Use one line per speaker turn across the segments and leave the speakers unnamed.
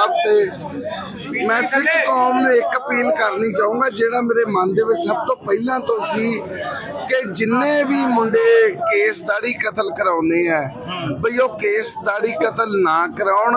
ਸਾਹਿਬ ਤੇ ਮੈਂ ਸਿੱਖ ਕੌਮ ਨੂੰ ਇੱਕ ਅਪੀਲ ਕਰਨੀ ਚਾਹੂੰਗਾ ਜਿਹੜਾ ਮੇਰੇ ਮਨ ਦੇ ਵਿੱਚ ਸਭ ਤੋਂ ਪਹਿਲਾਂ ਤੋਂ ਸੀ ਕਿ ਜਿੰਨੇ ਵੀ ਮੁੰਡੇ ਕੇਸ ਦਾੜੀ ਕਤਲ ਕਰਾਉਂਦੇ ਆ ਬਈ ਉਹ ਕੇਸ ਦਾੜੀ ਕਤਲ ਨਾ ਕਰਾਉਣ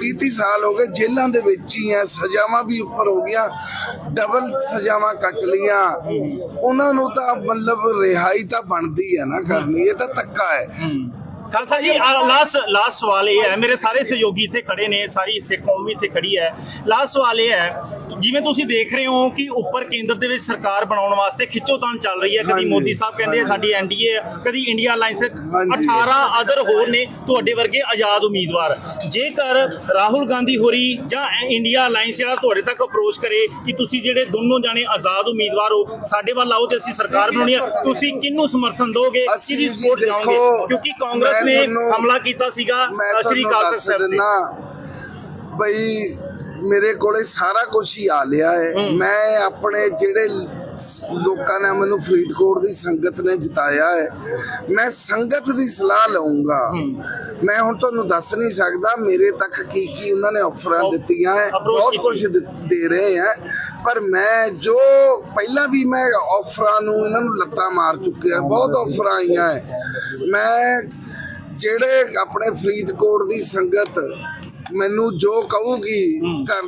30 30 ਸਾਲ ਹੋ ਗਏ ਜੇਲ੍ਹਾਂ ਦੇ ਵਿੱਚ ਹੀ ਐ ਸਜ਼ਾਵਾਂ ਵੀ ਉੱਪਰ ਹੋ ਗਈਆਂ ਡਬਲ ਸਜ਼ਾਵਾਂ ਕੱਟ ਲੀਆਂ ਉਹਨਾਂ ਨੂੰ ਤਾਂ ਮਤਲਬ ਰਿਹਾਈ ਤਾਂ ਬਣਦੀ ਹੈ ਨਾ ਕਰਨੀ ਇਹ ਤਾਂ ਧੱਕਾ ਹੈ।
ਖਾਲਸਾ ਜੀ ਲਾਸਟ ਲਾਸਟ ਸਵਾਲ ਇਹ ਹੈ ਮੇਰੇ ਸਾਰੇ ਸਹਿਯੋਗੀ ਇੱਥੇ ਖੜੇ ਨੇ ਸਾਰੀ ਸਿੱਖ ਕੌਮ ਵੀ ਇੱਥੇ ਖੜੀ ਹੈ। ਲਾਸਟ ਸਵਾਲ ਇਹ ਹੈ ਜਿਵੇਂ ਤੁਸੀਂ ਦੇਖ ਰਹੇ ਹੋ ਕਿ ਉੱਪਰ ਕੇਂਦਰ ਦੇ ਵਿੱਚ ਸਰਕਾਰ ਬਣਾਉਣ ਵਾਸਤੇ ਖਿੱਚੋਤਾਣ ਚੱਲ ਰਹੀ ਹੈ ਕਦੀ। ਮੋਦੀ ਸਾਹਿਬ ਕਹਿੰਦੇ ਆ ਸਾਡੀ ਐਨਡੀਏ ਕਦੀ ਇੰਡੀਆ ਅਲਾਈਅੰਸ
ਹਾਂਜੀ।
18 ਅਦਰ ਹੋਰ ਨੇ ਤੁਹਾਡੇ ਵਰਗੇ ਆਜ਼ਾਦ ਉਮੀਦਵਾਰ। ਜੇਕਰ ਰਾਹੁਲ ਗਾਂਧੀ ਹੋਰੀ ਜਾਂ ਇੰਡੀਆ ਅਲਾਈਅੰਸ ਜਿਹੜਾ ਤੁਹਾਡੇ ਤੱਕ ਅਪਰੋਚ ਕਰੇ ਕਿ ਤੁਸੀਂ ਜਿਹੜੇ ਦੋਨੋਂ ਜਾਣੇ ਆਜ਼ਾਦ ਉਮੀਦਵਾਰ ਹੋ ਸਾਡੇ ਵੱਲ ਆਓ ਤੇ ਅਸੀਂ ਸਰਕਾਰ ਬਣਾਉਣੀ ਹੈ ਤੁਸੀਂ ਕਿਹਨੂੰ ਸਮਰਥਨ ਦੋਗੇ?
ਅਸੀਂ
ਕਿਹਦੀ ਸਪੋਰਟ ਜਾਓਗੇ ਕਿਉਂਕਿ ਕਾਂਗਰਸ ਨੇ ਹਮਲਾ ਕੀਤਾ ਸੀਗਾ ਸ਼੍ਰੀ
ਦੱਸ
ਸਾਹਿਬ ਤੇ
ਬਈ ਮੇਰੇ ਕੋਲੇ ਸਾਰਾ ਕੁਝ ਹੀ ਆ ਲਿਆ ਹੈ। ਮੈਂ ਆਪਣੇ ਜਿਹੜੇ ਲੋਕਾਂ ਨੇ ਮੈਨੂੰ ਫਰੀਦਕੋਟ ਦੀ ਸੰਗਤ ਨੇ ਜਿਤਾਇਆ ਹੈ। ਮੈਂ ਸੰਗਤ ਦੀ ਸਲਾਹ ਲਵਾਂਗਾ ਮੈਂ ਹੁਣ ਤੁਹਾਨੂੰ ਦੱਸ ਨਹੀਂ ਸਕਦਾ ਮੇਰੇ ਤੱਕ ਕੀ ਕੀ ਉਹਨਾਂ ਨੇ ਆਫਰਾਂ ਦਿੱਤੀਆਂ ਹੈ। ਬਹੁਤ। ਕੁਝ ਦੇ- ਦੇ ਰਹੇ ਹੈ। ਪਰ ਮੈਂ ਜੋ ਪਹਿਲਾਂ ਵੀ ਮੈਂ ਆਫਰਾਂ ਨੂੰ ਇਹਨਾਂ ਨੂੰ ਲੱਤਾਂ ਮਾਰ ਚੁੱਕਿਆ ਬਹੁਤ ਆਫਰਾਂ ਆਈਆਂ ਹੈ। ਮੈਂ ਜਿਹੜੇ ਆਪਣੇ ਫਰੀਦਕੋਟ ਦੀ ਸੰਗਤ ਮੈਨੂੰ ਜੋ ਕਹੂਗੀ ਕਰ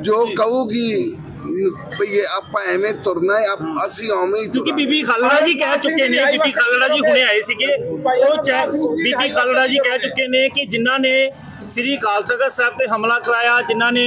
ਜੋ ਕਹੂਗੀ ਇਹ ਆਪਾਂ ਐਵੇਂ ਤੁਰਨਾ ਹੈ ਆਪ- ਅਸੀਂ ਉਵੇਂ ਹੀ
ਕਿਉਂਕਿ
ਤੁਰਾਂਗੇ।
ਬੀਬੀ ਖਾਲੜਾ ਜੀ ਕਹਿ ਚੁੱਕੇ ਨੇ ਬੀਬੀ ਖਾਲੜਾ ਜੀ ਹੁਣੇ ਆਏ ਸੀਗੇ ਉਹ ਚਾਹ ਬੀਬੀ ਖਾਲੜਾ ਜੀ ਕਹਿ ਚੁੱਕੇ ਨੇ ਕਿ ਜਿਨ੍ਹਾਂ ਨੇ ਸ੍ਰੀ ਅਕਾਲ ਤਖਤ ਸਾਹਿਬ ਤੇ ਹਮਲਾ ਕਰਾਇਆ ਜਿਨ੍ਹਾਂ ਨੇ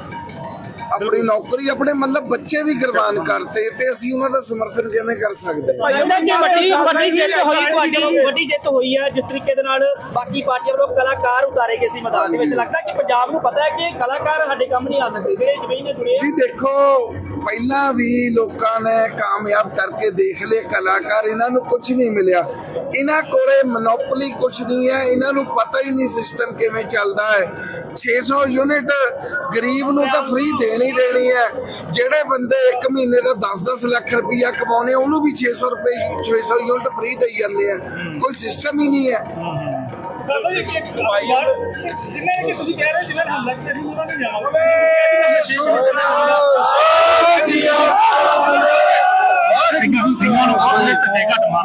ਆਪਣੀ ਨੌਕਰੀ ਆਪਣੇ ਮਤਲਬ ਬੱਚੇ ਵੀ ਕੁਰਬਾਨ ਕਰਤੇ ਤੇ ਅਸੀਂ ਉਹਨਾਂ ਦਾ ਸਮਰਥਨ ਕਿਵੇਂ ਕਰ ਸਕਦੇ ਹਾਂ?
ਲੱਗਦਾ ਕਿ ਵੱਡੀ ਵੱਡੀ ਜਿੱਤ ਹੋਈ ਤੁਹਾਡੀ ਵੱਡੀ ਜਿੱਤ ਹੋਈ ਹੈ ਜਿਸ ਤਰੀਕੇ ਦੇ ਨਾਲ ਬਾਕੀ ਪਾਰਟੀਆਂ ਵੱਲੋਂ ਕਲਾਕਾਰ ਉਤਾਰੇ ਗਏ ਸੀ ਮੈਦਾਨ ਦੇ ਵਿੱਚ। ਲੱਗਦਾ ਕਿ ਪੰਜਾਬ ਨੂੰ ਪਤਾ ਹੈ ਕਿ ਕਲਾਕਾਰ ਸਾਡੇ ਕੰਮ ਨਹੀਂ ਆ ਸਕਦੇ ਜਿਹੜੇ ਜ਼ਮੀਨ ਨੇ ਜੁੜੇ
ਜੀ ਦੇਖੋ ਪਹਿਲਾਂ ਵੀ ਲੋਕਾਂ ਨੇ ਕਾਮਯਾਬ ਕਰਕੇ ਦੇਖ ਲਏ ਕਲਾਕਾਰ ਇਹਨਾਂ ਨੂੰ ਕੁਝ ਨਹੀਂ ਮਿਲਿਆ। ਇਹਨਾਂ ਕੋਲੇ ਮੋਨੋਪੋਲੀ ਕੁਝ ਨਹੀਂ ਹੈ ਇਹਨਾਂ ਨੂੰ ਪਤਾ ਹੀ ਨਹੀਂ ਸਿਸਟਮ ਕਿਵੇਂ ਚੱਲਦਾ ਹੈ। 600 ਯੂਨਿਟ ਗਰੀਬ ਨੂੰ ਤਾਂ ਫ੍ਰੀ ਦੇਣੀ ਦੇਣੀ ਹੈ। ਜਿਹੜੇ ਬੰਦੇ ਇੱਕ ਮਹੀਨੇ ਦਾ 10-10 ਲੱਖ ਰੁਪਈਆ ਕਮਾਉਣੇ ਉਹਨੂੰ ਵੀ 600 ਰੁਪਏ 600 ਯੂਨਿਟ ਫ੍ਰੀ ਦੇਈ ਜਾਂਦੇ ਆ। ਕੋਈ ਸਿਸਟਮ ਹੀ ਨਹੀਂ ਹੈ।
ਖਾਲਸਾ ਜੀ ਇੱਕ ਜਿੰਨੇ ਕਿ ਤੁਸੀਂ ਕਹਿ ਰਹੇ ਜਿਨ੍ਹਾਂ ਨੇ ਹਮਲਾ ਕੀਤਾ ਸੀ ਉਹਨਾਂ ਨੇ ਜਾਣਾ। 这是在干什么？